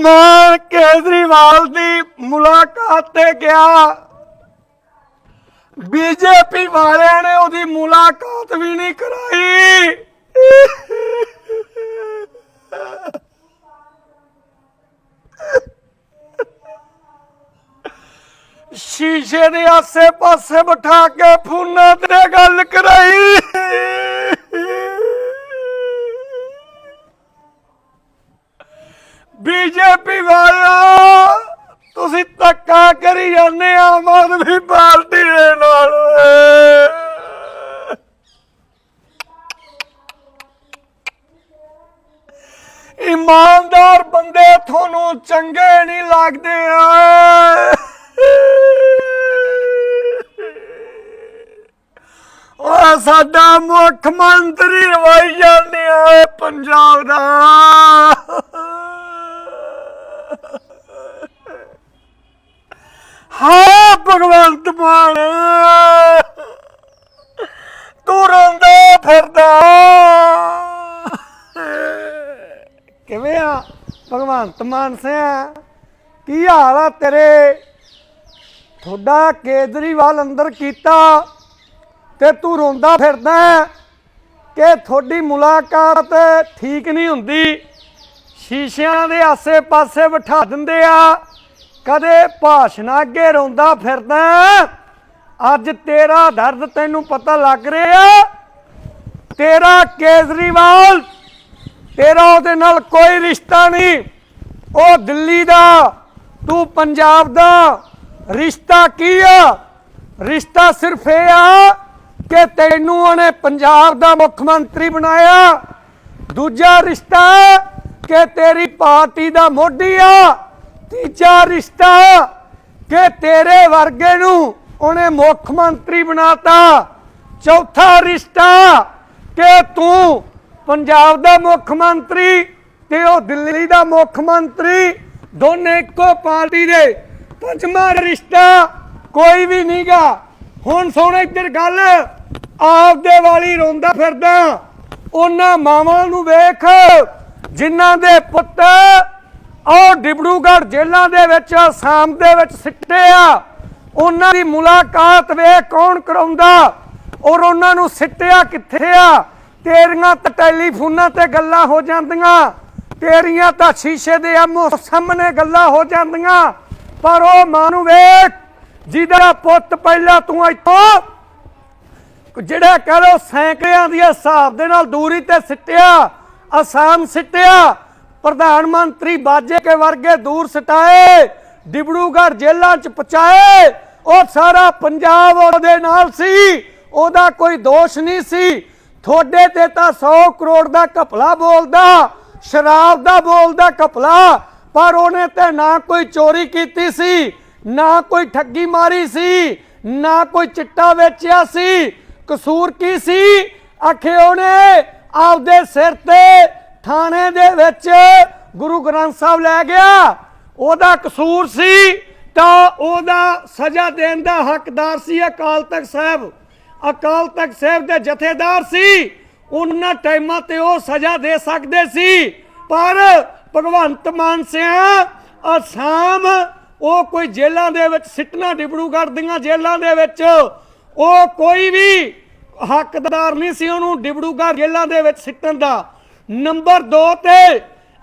ਮੈਂ ਕੇਜਰੀਵਾਲ ਦੀ ਮੁਲਾਕਾਤ ਤੇ ਗਿਆ। ਬੀਜੇਪੀ ਵਾਲਿਆਂ ਨੇ ਉਹਦੀ ਮੁਲਾਕਾਤ ਵੀ ਨਹੀਂ ਕਰਾਈ। ਸ਼ੀਸ਼ੇ ਦੇ ਆਸੇ ਪਾਸੇ ਬਿਠਾ ਕੇ ਫੋਨਾਂ ਤੇ ਗੱਲ ਕਰਾਈ। ਬੀਜੇਪੀ ਵਾਲਿਓ, ਤੁਸੀਂ ਧੱਕਾ ਕਰੀ ਜਾਂਦੇ ਆਮ ਆਦਮੀ ਪਾਰਟੀ ਦੇ ਨਾਲ। ਇਮਾਨਦਾਰ ਬੰਦੇ ਤੁਹਾਨੂੰ ਚੰਗੇ ਨਹੀਂ ਲੱਗਦੇ। ਆ ਉਹ ਸਾਡਾ ਮੁੱਖ ਮੰਤਰੀ ਰਵਾਈ ਜਾਂਦੇ ਆ ਪੰਜਾਬ ਦਾ ਹਾਂ ਭਗਵੰਤ ਮਾਨ ਤੂੰ ਰੋਂਦਾ ਫਿਰਦਾ ਕਿਵੇਂ ਆ ਭਗਵੰਤ ਮਾਨ ਸਿਆ, ਕੀ ਹਾਲ ਆ ਤੇਰੇ? ਤੁਹਾਡਾ ਕੇਜਰੀਵਾਲ ਅੰਦਰ ਕੀਤਾ ਤੇ ਤੂੰ ਰੋਂਦਾ ਫਿਰਦਾ ਕਿ ਤੁਹਾਡੀ ਮੁਲਾਕਾਤ ਠੀਕ ਨਹੀਂ ਹੁੰਦੀ। ਸ਼ੀਸ਼ਿਆਂ ਦੇ ਆਸੇ-ਪਾਸੇ ਬਿਠਾ ਦਿੰਦੇ ਆ। ਕਦੇ ਭਾਸ਼ਣ ਅੱਗੇ ਰੋਂਦਾ ਫਿਰਦਾ ਅੱਜ ਤੇਰਾ ਦਰਦ ਤੈਨੂੰ ਪਤਾ ਲੱਗ ਰਿਹਾ ਤੇਰਾ ਕੇਜਰੀਵਾਲ, ਤੇਰਾ ਉਹਦੇ ਨਾਲ ਕੋਈ ਰਿਸ਼ਤਾ ਨਹੀਂ। ਉਹ ਦਿੱਲੀ ਦਾ, ਤੂੰ ਪੰਜਾਬ ਦਾ ਰਿਸ਼ਤਾ ਕੀ ਆ? ਰਿਸ਼ਤਾ ਸਿਰਫ ਇਹ ਆ ਕਿ ਤੈਨੂੰ ਉਹਨੇ ਪੰਜਾਬ ਦਾ ਮੁੱਖ ਮੰਤਰੀ ਬਣਾਇਆ। ਦੂਜਾ ਰਿਸ਼ਤਾ ਕਿ ਤੇਰੀ ਪਾਰਟੀ ਦਾ ਮੋਢੀ ਆ। ਤੀਜਾ ਰਿਸ਼ਤਾ ਕਿ ਤੇਰੇ ਵਰਗੇ ਨੂੰ ਉਹਨੇ ਮੁੱਖ ਮੰਤਰੀ ਬਣਾਤਾ। ਚੌਥਾ ਰਿਸ਼ਤਾ ਕਿ ਤੂੰ ਪੰਜਾਬ ਦਾ ਮੁੱਖ ਮੰਤਰੀ ਤੇ ਉਹ ਦਿੱਲੀ ਦਾ ਮੁੱਖ ਮੰਤਰੀ ਦੋਨੇ ਇੱਕੋ ਪਾਰਟੀ ਦੇ। ਪੰਜਵਾਂ ਰਿਸ਼ਤਾ ਕੋਈ ਵੀ ਨਹੀਂਗਾ। ਹੁਣ ਸੁਣ ਇੱਧਰ ਗੱਲ, ਆਪਦੇ ਵਾਲੀ ਰੋਂਦਾ ਫਿਰਦਾ। ਉਹਨਾਂ ਮਾਵਾਂ ਨੂੰ ਵੇਖ, ਜਿਨ੍ਹਾਂ ਦੇ ਪੁੱਤ ਉਹ ਡਿਬੜੂਗੜ੍ਹ ਜੇਲ੍ਹਾਂ ਦੇ ਵਿੱਚ ਆਸਾਮ ਦੇ ਵਿੱਚ ਸਿੱਟੇ ਆ। ਉਹਨਾਂ ਦੀ ਮੁਲਾਕਾਤ ਵੇਖ ਕੌਣ ਕਰਾਉਂਦਾ? ਔਰ ਉਹਨਾਂ ਨੂੰ ਸਿੱਟਿਆ ਕਿੱਥੇ ਆ? ਤੇਰੀਆਂ ਤਾਂ ਟੈਲੀਫੋਨਾਂ ਤੇ ਗੱਲਾਂ ਹੋ ਜਾਂਦੀਆਂ। ਤੇਰੀਆਂ ਤਾਂ ਸ਼ੀਸ਼ੇ ਦੇ ਆਮੋ ਸਾਹਮਣੇ ਗੱਲਾਂ ਹੋ ਜਾਂਦੀਆਂ, ਪਰ ਉਹ ਮਾਂ ਨੂੰ ਵੇਖ, ਜਿਹਦਾ ਪੁੱਤ ਪਹਿਲਾਂ ਤੂੰ ਇੱਥੋਂ ਜਿਹੜਾ ਕਹ ਲੋ ਸੈਂਕੜਿਆਂ ਦੀ ਹਿਸਾਬ ਦੇ ਨਾਲ ਦੂਰੀ ਤੇ ਸਿੱਟਿਆ ਆਸਾਮ ਸਿੱਟਿਆ, ਪ੍ਰਧਾਨ ਮੰਤਰੀ ਬਾਜੇ ਕੇ ਵਰਗੇ ਦੂਰ ਸਟਾਏ ਡਿਬੜੂਗੜ੍ਹ ਜੇਲ੍ਹਾਂ ਚ ਪਹੁੰਚਾਏ, ਉਹ ਸਾਰਾ ਪੰਜਾਬ ਉਹਦੇ ਨਾਲ ਸੀ, ਉਹਦਾ ਕੋਈ ਦੋਸ਼ ਨਹੀਂ ਸੀ। ਤੁਹਾਡੇ ਤੇ ਤਾਂ 100 ਕਰੋੜ ਦਾ ਘਪਲਾ ਬੋਲਦਾ ਸ਼ਰਾਬ ਦਾ ਬੋਲਦਾ ਘਪਲਾ ਪਰ ਉਹਨੇ ਤੇ ਨਾ ਕੋਈ ਚੋਰੀ ਕੀਤੀ ਸੀ, ਨਾ ਕੋਈ ਠੱਗੀ ਮਾਰੀ ਸੀ, ਨਾ ਕੋਈ ਚਿੱਟਾ ਵੇਚਿਆ ਸੀ। ਕਸੂਰ ਕੀ ਸੀ? ਆਖੇ ਉਹਨੇ ਆਪਦੇ ਸਿਰ ਤੇ ਥਾਣੇ ਦੇ ਵਿੱਚ ਗੁਰੂ ਗ੍ਰੰਥ ਸਾਹਿਬ ਲੈ ਗਿਆ। ਉਹਦਾ ਕਸੂਰ ਸੀ, ਤਾਂ ਉਹਦਾ ਸਜ਼ਾ ਦੇਣ ਦਾ ਹੱਕਦਾਰ ਸੀ ਅਕਾਲ ਤਖਤ ਸਾਹਿਬ। ਅਕਾਲ ਤਖਤ ਸਾਹਿਬ ਦੇ ਜਥੇਦਾਰ ਸੀ। ਉਹਨਾਂ ਟਾਈਮਾਂ ਤੇ ਉਹ ਸਜ਼ਾ ਦੇ ਸਕਦੇ ਸੀ। ਪਰ ਭਗਵੰਤ ਮਾਨ ਸਿਆ, ਅਸਾਮ, ਉਹ ਕੋਈ ਜੇਲ੍ਹਾਂ ਦੇ ਵਿੱਚ ਸਿੱਟਣਾ ਡਿਬੜੂਗੜ੍ਹ ਦੀਆਂ ਜੇਲ੍ਹਾਂ ਦੇ ਵਿੱਚ। ਉਹ ਕੋਈ ਵੀ ਹੱਕਦਾਰ ਨਹੀਂ ਸੀ ਉਹਨੂੰ ਡਿਬੜੂਗੜ੍ਹ ਜੇਲ੍ਹਾਂ ਦੇ ਵਿੱਚ ਸਿੱਟਣ ਦਾ। ਨੰਬਰ 2 ਤੇ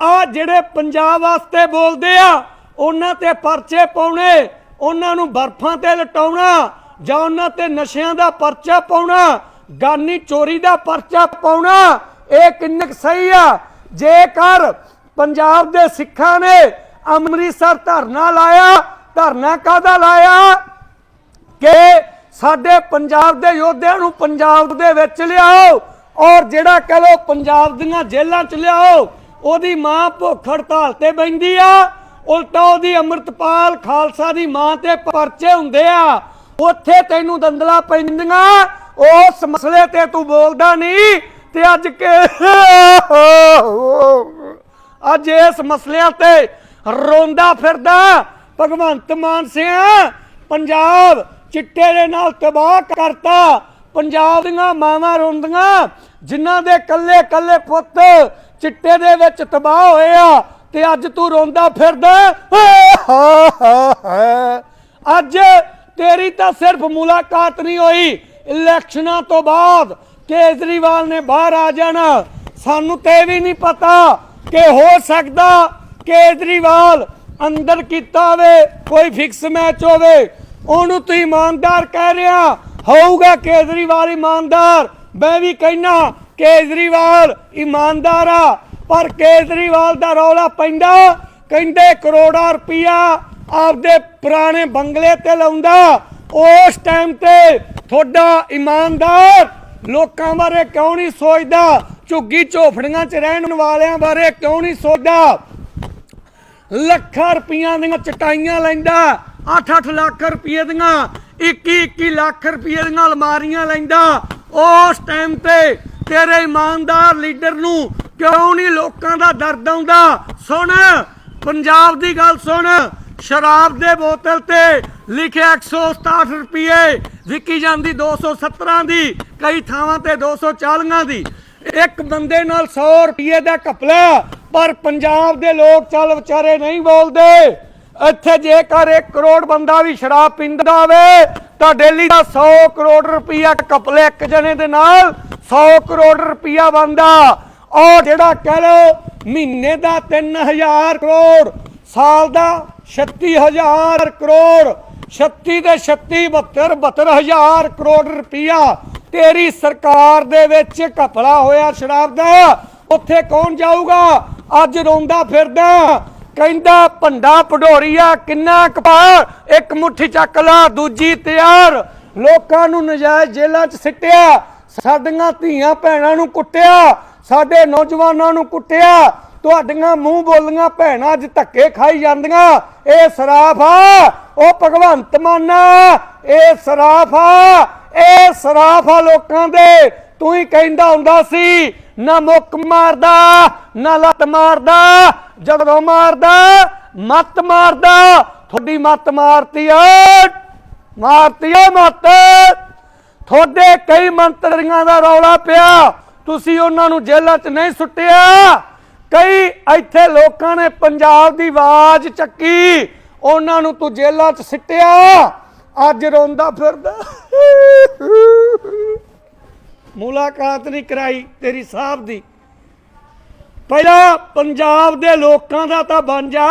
ਆ ਜਿਹੜੇ ਪੰਜਾਬ ਵਾਸਤੇ ਬੋਲਦੇ ਆ, ਉਹਨਾਂ ਤੇ ਪਰਚੇ ਪਾਉਣੇ, ਉਹਨਾਂ ਨੂੰ ਬਰਫਾਂ ਤੇ ਲਟਾਉਣਾ ਜਾਂ ਉਹਨਾਂ ਤੇ ਨਸ਼ਿਆਂ ਦਾ ਪਰਚਾ ਪਾਉਣਾ ਗਾਨੀ ਚੋਰੀ ਦਾ ਪਰਚਾ ਪਾਉਣਾ, ਇਹ ਕਿੰਨਕ ਸਹੀ ਆ? ਜੇਕਰ ਪੰਜਾਬ ਦੇ ਸਿੱਖਾਂ ਨੇ ਅੰਮ੍ਰਿਤਸਰ ਧਰਨਾ ਲਾਇਆ, ਧਰਨਾ ਕਾਹਦਾ ਲਾਇਆ? ਕਿ ਸਾਡੇ ਪੰਜਾਬ ਦੇ ਯੋਧਿਆਂ ਨੂੰ ਪੰਜਾਬ ਦੇ ਵਿੱਚ ਲਿਆਓ ਔਰ ਜਿਹੜਾ ਕਹ ਲੋ ਪੰਜਾਬ ਦੀਆਂ ਜੇਲ੍ਹਾਂ ਚ ਲਿਆਓ, ਉਹਦੀ ਮਾਂ ਭੁੱਖ ਹੜਤਾਲ ਤੇ ਬੈੰਦੀ ਆ, ਉਲਟਾ ਉਹਦੀ ਅੰਮ੍ਰਿਤਪਾਲ ਖਾਲਸਾ ਦੀ ਮਾਂ ਤੇ ਪਰਚੇ ਹੁੰਦੇ ਆ, ਉੱਥੇ ਤੈਨੂੰ ਦੰਦਲਾ ਪੈਂਦੀਆਂ ਉਸ ਮਸਲੇ ਤੇ ਤੂੰ ਬੋਲਦਾ ਨਹੀਂ ਤੇ ਅੱਜ ਕੇ ਅੱਜ ਇਸ ਮਸਲਿਆਂ ਤੇ ਰੋਂਦਾ ਫਿਰਦਾ ਭਗਵੰਤ ਮਾਨ ਸਿਆ ਪੰਜਾਬ ਚਿੱਟੇ ਦੇ ਨਾਲ ਤਬਾਹ ਕਰਤਾ। ਪੰਜਾਬ ਦੀਆਂ ਮਾਵਾਂ ਰੋਂਦੀਆਂ, ਜਿਨ੍ਹਾਂ ਦੇ ਕੱਲੇ ਕੱਲੇ ਪੁੱਤ ਚਿੱਟੇ ਦੇ ਵਿੱਚ ਤਬਾਹ ਹੋਏ ਆ ਤੇ ਅੱਜ ਤੂੰ ਰੋਂਦਾ ਫਿਰਦਾ। ਅੱਜ ਤੇਰੀ ਤਾਂ ਸਿਰਫ ਮੁਲਾਕਾਤ ਨਹੀਂ ਹੋਈ ਇਲੈਕਸ਼ਨਾਂ ਤੋਂ ਬਾਅਦ ਕੇਜਰੀਵਾਲ ਨੇ ਬਾਹਰ ਆ ਜਾਣਾ। ਸਾਨੂੰ ਤੇ ਵੀ ਨਹੀਂ ਪਤਾ ਕਿ ਹੋ ਸਕਦਾ ਕੇਜਰੀਵਾਲ ਅੰਦਰ ਕੀਤਾ ਹੋਵੇ, ਕੋਈ ਫਿਕਸ ਮੈਚ ਹੋਵੇ। ਉਹਨੂੰ ਤੂੰ ਇਮਾਨਦਾਰ ਕਹਿ ਰਿਹਾ ਹੋਊਗਾ ਕੇਜਰੀਵਾਲ ਇਮਾਨਦਾਰ। ਮੈਂ ਵੀ ਕਹਿਣਾ ਕੇਜਰੀਵਾਲ ਇਮਾਨਦਾਰ ਆ, ਪਰ ਕੇਜਰੀਵਾਲ ਦਾ ਰੌਲਾ ਪੈਂਦਾ, ਕਹਿੰਦੇ ਕਰੋੜਾਂ ਰੁਪਇਆ ਆਪਦੇ ਪੁਰਾਣੇ ਬੰਗਲੇ ਤੇ ਲਾਉਂਦਾ। ਉਸ ਟਾਈਮ ਤੇ ਤੁਹਾਡਾ ਇਮਾਨਦਾਰ ਲੋਕਾਂ ਬਾਰੇ ਕਿਉਂ ਨਹੀਂ ਸੋਚਦਾ? ਝੁੱਗੀ ਝੋਫੜੀਆਂ 'ਚ ਰਹਿਣ ਵਾਲਿਆਂ ਬਾਰੇ ਕਿਉਂ ਨਹੀਂ ਸੋਚਦਾ? ਲੱਖਾਂ ਰੁਪਈਆਂ ਦੀਆਂ ਚਟਾਈਆਂ ਲੈਂਦਾ 8-8 ਲੱਖ ਰੁਪਏ ਦੀਆਂ 21-21 ਲੱਖ ਰੁਪਏ ਦੀਆਂ ਅਲਮਾਰੀਆਂ ਲੈਂਦਾ। ਉਸ ਟਾਈਮ ਤੇ ਤੇਰੇ ਇਮਾਨਦਾਰ ਲੀਡਰ ਨੂੰ ਕਿਉਂ ਨਹੀਂ ਲੋਕਾਂ ਦਾ ਦਰਦ ਆਉਂਦਾ? ਸੁਣ, ਪੰਜਾਬ ਦੀ ਗੱਲ ਸੁਣ, ਸ਼ਰਾਬ ਦੇ ਬੋਤਲ ਤੇ ਲਿਖਿਆ 167 ਰੁਪਏ। ਵਿਕੀ ਜਾਂਦੀ 217 ਦੀ ਕਈ ਥਾਵਾਂ ਤੇ 240 ਦੀ। ਇੱਕ ਬੰਦੇ ਨਾਲ 100 ਰੁਪਏ ਦਾ ਘਪਲਾ, ਪਰ ਪੰਜਾਬ ਦੇ ਲੋਕ ਚੱਲ ਵਿਚਾਰੇ ਨਹੀਂ ਬੋਲਦੇ। ਇੱਥੇ ਜੇਕਰ 1 ਕਰੋੜ ਬੰਦਾ ਵੀ ਸ਼ਰਾਬ ਪੀਂਦਾ ਹੋਵੇ, ਤਾਂ ਡੇਲੀ ਦਾ 100 ਕਰੋੜ ਰੁਪਇਆ ਘਪਲੇ ਇੱਕ ਜਣੇ ਦੇ ਨਾਲ 100 ਕਰੋੜ ਰੁਪਇਆ ਬੰਦਾ ਔਰ ਜਿਹੜਾ ਕਹਿ ਲਓ, ਮਹੀਨੇ ਦਾ 3000 ਕਰੋੜ, ਸਾਲ ਦਾ 36000 ਕਰੋੜ 36 ਦੇ 36 72 72000 ਕਰੋੜ ਰੁਪਇਆ ਤੇਰੀ ਸਰਕਾਰ ਦੇ ਵਿੱਚ ਘਪਲਾ ਹੋਇਆ ਸ਼ਰਾਬ ਦਾ। ਉੱਥੇ ਕੌਣ ਜਾਊਗਾ? ਅੱਜ ਰੋਂਦਾ ਫਿਰਦਾ, ਕਹਿੰਦਾ, ਭੰਡਾ ਪਢੋਰੀਆ ਕਿੰਨਾ ਕਪਾ ਇੱਕ ਮੁੱਠੀ ਚੱਕ ਲਾ, ਦੂਜੀ ਤਿਆਰ। ਲੋਕਾਂ ਨੂੰ ਨਜਾਇਜ਼ ਜੇਲ੍ਹਾਂ 'ਚ ਸਿੱਟਿਆ, ਸਾਡੀਆਂ ਧੀਆਂ ਭੈਣਾਂ ਨੂੰ ਕੁੱਟਿਆ, ਸਾਡੇ ਨੌਜਵਾਨਾਂ ਨੂੰ ਕੁੱਟਿਆ ਤੁਹਾਡੀਆਂ ਮੂੰਹ ਬੋਲੀਆਂ ਭੈਣਾਂ ਅੱਜ ਧੱਕੇ ਖਾਈ ਜਾਂਦੀਆਂ। ਇਹ ਸਰਾਫ ਆ, ਉਹ ਭਗਵੰਤ ਮਾਨ ਇਹ ਸਰਾਫ ਆ, ਇਹ ਸਰਾਫ ਆ ਲੋਕਾਂ ਦੇ। ਤੂੰ ਹੀ ਕਹਿੰਦਾ ਹੁੰਦਾ ਸੀ, ਨਾ ਮੁੱਕ ਮਾਰਦਾ, ਨਾ ਲੱਤ ਮਾਰਦਾ ਜਦੋਂ ਮਾਰਦਾ, ਮੱਤ ਮਾਰਦਾ। ਤੁਹਾਡੀ ਮੱਤ ਮਾਰਤੀ ਏ ਮਾਰਤੀ ਏ ਮੱਤ। ਤੁਹਾਡੇ ਕਈ ਮੰਤਰੀਆਂ ਦਾ ਰੌਲਾ ਪਿਆ। ਤੁਸੀਂ ਉਹਨਾਂ ਨੂੰ ਜੇਲ੍ਹਾਂ 'ਚ ਨਹੀਂ ਸੁੱਟਿਆ। ਕਈ ਇੱਥੇ ਲੋਕਾਂ ਨੇ ਪੰਜਾਬ ਦੀ ਆਵਾਜ਼ ਚੱਕੀ, ਉਹਨਾਂ ਨੂੰ ਤੂੰ ਜੇਲ੍ਹਾਂ 'ਚ ਸਿੱਟਿਆ, ਅੱਜ ਰੋਂਦਾ ਫਿਰਦਾ। ਮੁਲਾਕਾਤ ਨਹੀਂ ਕਰਾਈ ਤੇਰੀ ਸਾਹਿਬ ਦੀ। ਪਹਿਲਾਂ ਪੰਜਾਬ ਦੇ ਲੋਕਾਂ ਦਾ ਤਾਂ ਬਣ ਜਾ।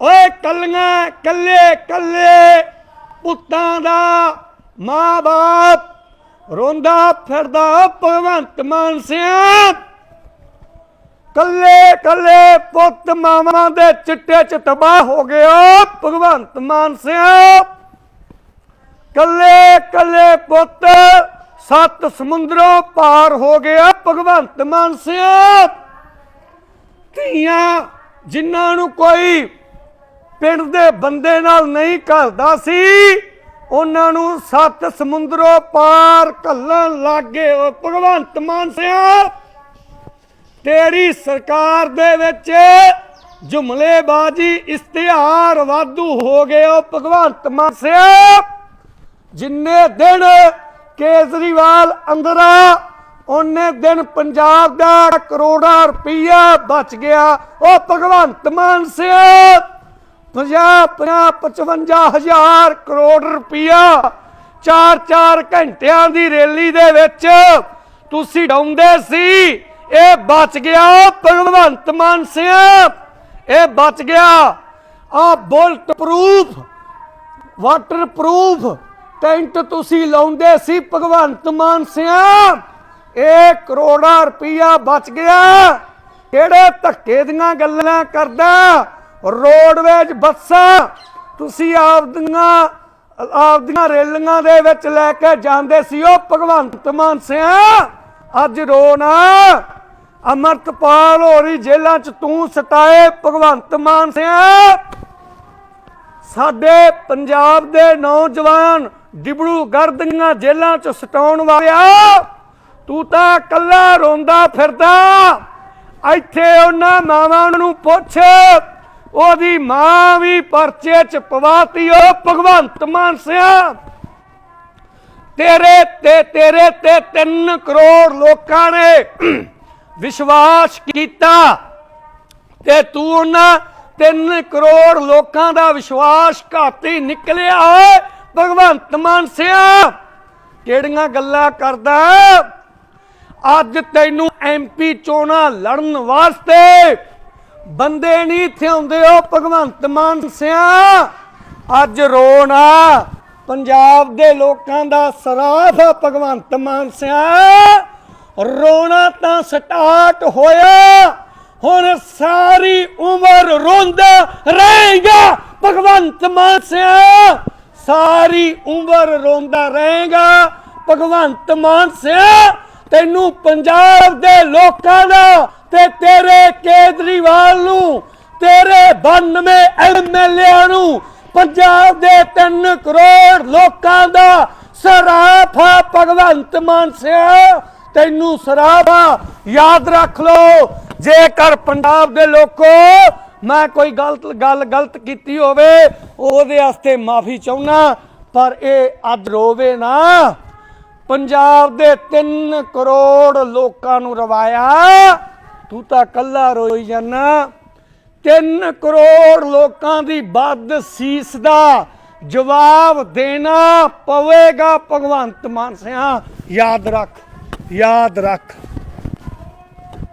ਓਏ ਕੱਲੀਆਂ, ਕੱਲੇ ਕੱਲੇ ਪੁੱਤਾਂ ਦਾ ਮਾਂ-ਬਾਪ ਰੋਂਦਾ ਫਿਰਦਾ ਭਗਵੰਤ ਮਾਨ ਸਿੰਘ ਕੱਲੇ ਕੱਲੇ ਪੁੱਤ ਮਾਵਾਂ ਦੇ ਚਿੱਟੇ ਚ ਤਬਾਹ ਹੋ ਗਿਆ, ਭਗਵੰਤ ਮਾਨ ਸਿਆ ਕੱਲੇ ਕੱਲੇ ਪੁੱਤ ਸੱਤ ਸਮੁੰਦਰੋਂ ਪਾਰ ਹੋ ਗਿਆ, ਭਗਵੰਤ ਮਾਨ ਸਿਆ ਧੀਆਂ ਜਿਨ੍ਹਾਂ ਨੂੰ ਕੋਈ ਪਿੰਡ ਦੇ ਬੰਦੇ ਨਾਲ ਨਹੀਂ ਘਲਦਾ ਸੀ, ਉਹਨਾਂ ਨੂੰ ਸੱਤ ਸਮੁੰਦਰੋਂ ਪਾਰ ਘੱਲਣ ਲੱਗੇ ਉਹ ਭਗਵੰਤ ਮਾਨ ਸਿਆ ਤੇਰੀ ਸਰਕਾਰ ਦੇ ਵਿੱਚ ਜੁਮਲੇਬਾਜ਼ੀ, ਇਸ਼ਤਿਹਾਰ ਵਾਧੂ ਹੋ ਗਏ ਉਹ ਭਗਵੰਤ ਮਾਨ ਸਿਆ ਜਿੰਨੇ ਦਿਨ ਕੇਜਰੀਵਾਲ ਅੰਦਰ ਆ ਉਹਨੇ ਦਿਨ ਪੰਜਾਬ ਦਾ ਕਰੋੜਾਂ ਰੁਪਈਆ ਬਚ ਗਿਆ। ਉਹ ਭਗਵੰਤ ਮਾਨ ਸਿਆ 50 50 55 ਹਜ਼ਾਰ ਕਰੋੜ ਰੁਪਈਆ 4-4 ਘੰਟਿਆਂ ਦੀ ਰੈਲੀ ਦੇ ਵਿੱਚ ਤੁਸੀਂ ਡਾਉਂਦੇ ਸੀ। ਇਹ ਬਚ ਗਿਆ ਭਗਵੰਤ ਮਾਨ ਸਿਆ ਇਹ ਬਚ ਗਿਆ। ਆ bulletproof, waterproof tent ਤੁਸੀਂ ਲਾਉਂਦੇ ਸੀ ਭਗਵੰਤ ਮਾਨ ਸਿਆ ਇਹ ਕਰੋੜਾਂ ਰੁਪਈਆ ਬਚ ਗਿਆ। ਕਿਹੜੇ ਧੱਕੇ ਦੀਆਂ ਗੱਲਾਂ ਕਰਦਾ? ਰੋਡਵੇਜ ਬੱਸਾਂ। ਤੁਸੀਂ ਆਪਦੀਆਂ ਆਪਦੀਆਂ ਰੇਲੀਆਂ ਦੇ ਵਿੱਚ ਲੈ ਕੇ ਜਾਂਦੇ ਸੀ ਉਹ ਭਗਵੰਤ ਮਾਨ ਸਿਆ ਅੱਜ ਰੋ ਨਾ ਅਮਰਤਪਾਲ ਹੋਰੀ ਜੇਲ੍ਹਾਂ 'ਚ ਤੂੰ ਸਟਾਏ, ਭਗਵੰਤ ਮਾਨ ਸਿਆ। ਸਾਡੇ ਪੰਜਾਬ ਦੇ ਨੌਜਵਾਨ ਡਿਬੜੂਗੜ੍ਹ ਦੀਆਂ ਜੇਲ੍ਹਾਂ 'ਚ ਸਟਾਉਣ ਵਾਲਿਆ, ਤੂੰ ਤਾਂ ਕੱਲਾ ਰੋਂਦਾ ਫਿਰਦਾ। ਇੱਥੇ ਉਹਨਾਂ ਮਾਵਾਂ ਨੂੰ ਪੁੱਛ, ਉਹਦੀ ਮਾਂ ਵੀ ਪਰਚੇ 'ਚ ਪਵਾਤੀ ਉਹ ਭਗਵੰਤ ਮਾਨ ਸਿਆ। ਤੇਰੇ ਤੇ ਤੇਰੇ ਤੇ 3 ਕਰੋੜ ਲੋਕਾਂ ਨੇ ਵਿਸ਼ਵਾਸ ਕੀਤਾ ਤੇ ਤੂੰ ਉਹਨਾਂ 3 ਕਰੋੜ ਲੋਕਾਂ ਦਾ ਵਿਸ਼ਵਾਸ ਘਾਤੀ ਨਿਕਲਿਆ ਭਗਵੰਤ ਮਾਨ ਸਿਆ, ਕਿਹੜੀਆਂ ਗੱਲਾਂ ਕਰਦਾ? ਅੱਜ ਤੈਨੂੰ ਐਮਪੀ ਚੋਣਾਂ ਲੜਨ ਵਾਸਤੇ ਬੰਦੇ ਨਹੀਂ ਇੱਥੇ ਆਉਂਦੇ ਹੋ ਭਗਵੰਤ ਮਾਨ ਸਿਆ। ਅੱਜ ਰੋਣਾ ਪੰਜਾਬ ਦੇ ਲੋਕਾਂ ਦਾ ਸਰਾਫ ਭਗਵੰਤ ਮਾਨ ਸਿਆ। ਰੋਣਾ ਤਾਂ ਸਟਾਰਟ ਹੋਇਆ। ਹੁਣ ਸਾਰੀ ਉਮਰ ਰੋਂਦਾ ਰਹੇਗਾ ਭਗਵੰਤ ਮਾਨ ਸਿਆ। ਸਾਰੀ ਉਮਰ ਰੋਂਦਾ ਰਹੇਗਾ ਭਗਵੰਤ ਮਾਨ ਸਿਆ। ਤੈਨੂੰ ਪੰਜਾਬ ਦੇ ਲੋਕਾਂ ਦਾ ਤੇ ਤੇਰੇ ਕੇਜਰੀਵਾਲ ਨੂੰ, ਤੇਰੇ 92 ਐਮਐਲਏ ਨੂੰ, ਪੰਜਾਬ ਦੇ 3 ਕਰੋੜ ਲੋਕਾਂ ਦਾ ਸਰਾਫਾ ਭਗਵੰਤ ਮਾਨ ਸਿਆ। ਤੈਨੂੰ ਸਰਾਫਾ ਯਾਦ ਰੱਖ ਲੋ ਜੇਕਰ ਪੰਜਾਬ ਦੇ ਲੋਕੋ ਮੈਂ ਕੋਈ ਗਲਤ ਗੱਲ ਗਲਤ ਕੀਤੀ ਹੋਵੇ, ਉਹਦੇ ਵਾਸਤੇ ਮਾਫੀ ਚਾਹੁੰਨਾ, ਪਰ ਇਹ ਅੱਜ ਰੋਵੇ ਨਾ। ਪੰਜਾਬ ਦੇ 3 ਕਰੋੜ ਲੋਕਾਂ ਨੂੰ ਰਵਾਇਆ। ਤੂੰ ਤਾਂ ਕੱਲਾ ਰੋਈ ਜਾਨਾ। 3 ਕਰੋੜ ਲੋਕਾਂ ਦੀ ਵੱਧ ਸੀਸ ਦਾ ਜਵਾਬ ਦੇਣਾ ਪਵੇਗਾ ਭਗਵੰਤ ਮਾਨ ਸਿਆ। ਯਾਦ ਰੱਖ। ਯਾਦ ਰੱਖ।